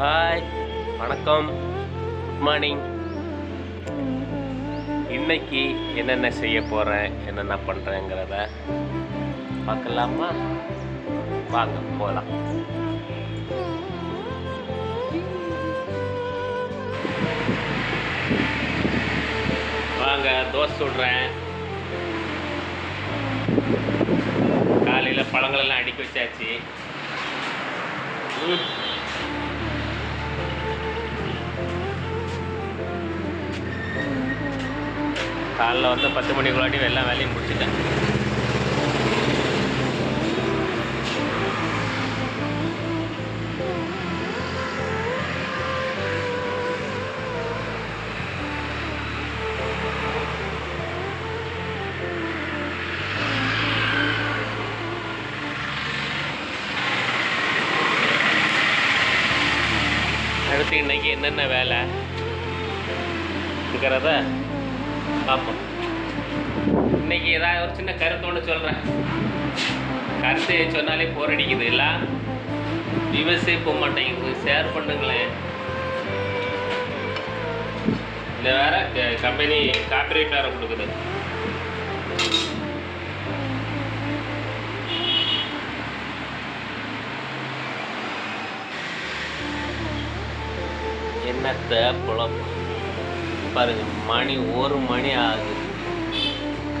Hi வணக்கம். Good morning இன்னைக்கு என்னென்ன செய்ய போகிறேன் என்னென்ன பண்ணுறேங்கிறத பார்க்கலாமா? வாங்க போகலாம் வாங்க தோசை சுடுறேன். காலையில் பழங்கள் எல்லாம் அடுக்கி வச்சாச்சு. காலைல வந்து பத்து மணிக்குள்ளாட்டி எல்லாம் வேலையும் முடிச்சிட்டேன். அடுத்து இன்னைக்கு என்னென்ன வேலை? இருக்கிறத? பார்ப்போம் இன்னைக்கு ஏதாவது ஒரு சின்ன கருத்து ஒன்று சொல்கிறேன் கருத்து சொன்னாலே போர் அடிக்குது. இல்லை? விவசாய போக மாட்டேங்குது ஷேர் பண்ணுங்களேன். இல்லை வேற கம்பெனி காப்பிரைட் வேறு கொடுக்குது. என்னத்தை குழப்பம் பாருங்க மணி ஒரு மணி ஆகுது.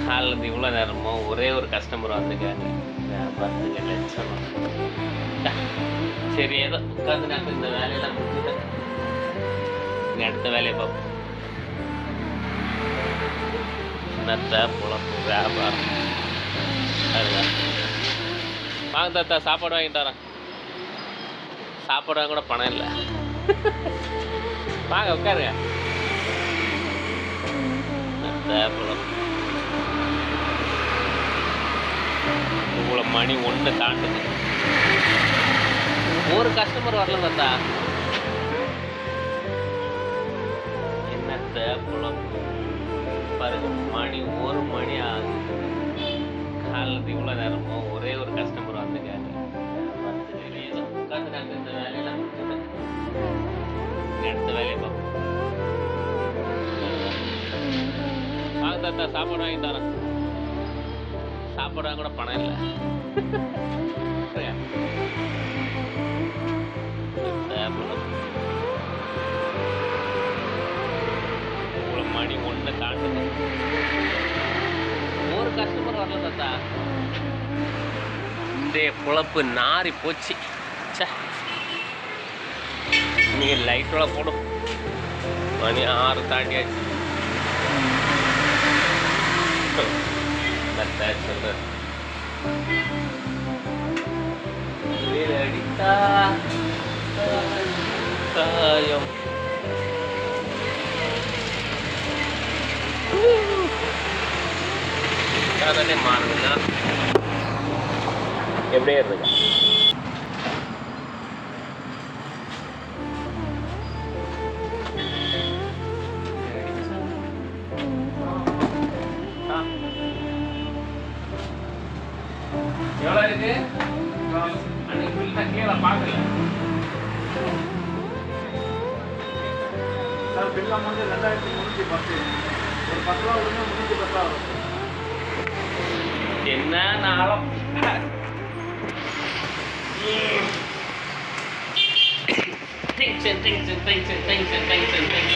காலையில் இவ்வளோ நேரமோ ஒரே ஒரு கஸ்டமர் வந்திருக்காங்க வியாபாரத்துக்கு லட்சம் சரி ஏதோ உட்காந்து நான் இந்த வேலையெல்லாம் முடிச்சுட்டேன். அடுத்த வேலையை பார்ப்போம். என்னத்த புழப்பு வியாபாரம். அதுதான் வாங்க தாத்தா சாப்பாடு வாங்கிட்டு வரேன் சாப்பாடு வாங்க கூட பணம் இல்லை. வாங்க உட்காருங்க. தேவைப்படும் இவ்வளோ மணி ஒன்று தாண்டுது. ஒரு கஸ்டமர் வரல தாத்தா. என்ன தேவைப்படும் பாருங்க மணி ஒரு மணி ஆகுது. காலத்து இவ்வளோ நேரமோ? தாத்தா சாப்பாடு வாங்கி தரேன். சாப்பாடு வாங்க கூட பணம் இல்லை. சரியா? மணி ஒன்று தாண்டுது ஒரு கஸ்டமர் வரல தாத்தா. இந்த பொழப்பு நாரி போச்சு. ச்சே. நீங்க லைட்டோட போடும். மணி ஆறு தாண்டியாச்சு. கரெக்டா சொல்றேன் வெயில் அடித்தா காயம் அதனே மாறுதுன்னா எப்படியே இருக்கு எவ்வளோ இருக்கு? அன்னைக்கு பில் நான் கீழே பார்க்கல. சார் பில் அமௌண்ட் ரெண்டாயிரத்தி முந்நூற்றி பத்து. ஒரு பத்து ரூபா விடுங்க முந்நூற்றி பத்து ரூபா வரும் என்ன நாளம் Tension, tension, tension, tension, tension, tension,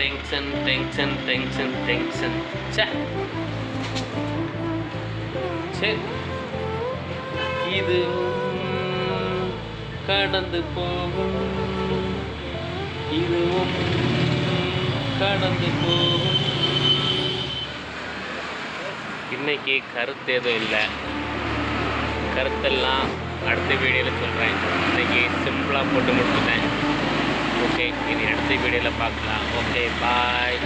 tension tension tension tension சே சே சரி இதுவும் கடந்து போகும். இதுவும் கடந்து போகும். இன்னைக்கு கருத்து எதுவும் இல்லை. கருத்தெல்லாம் அடுத்த வீடியோவில் சொல்கிறேன் இன்னைக்கு சிம்பிளாக போட்டு முடிச்சுட்டேன். ஓகே இனி அடுத்த வீடியோவில் பார்க்கலாம். Okay bye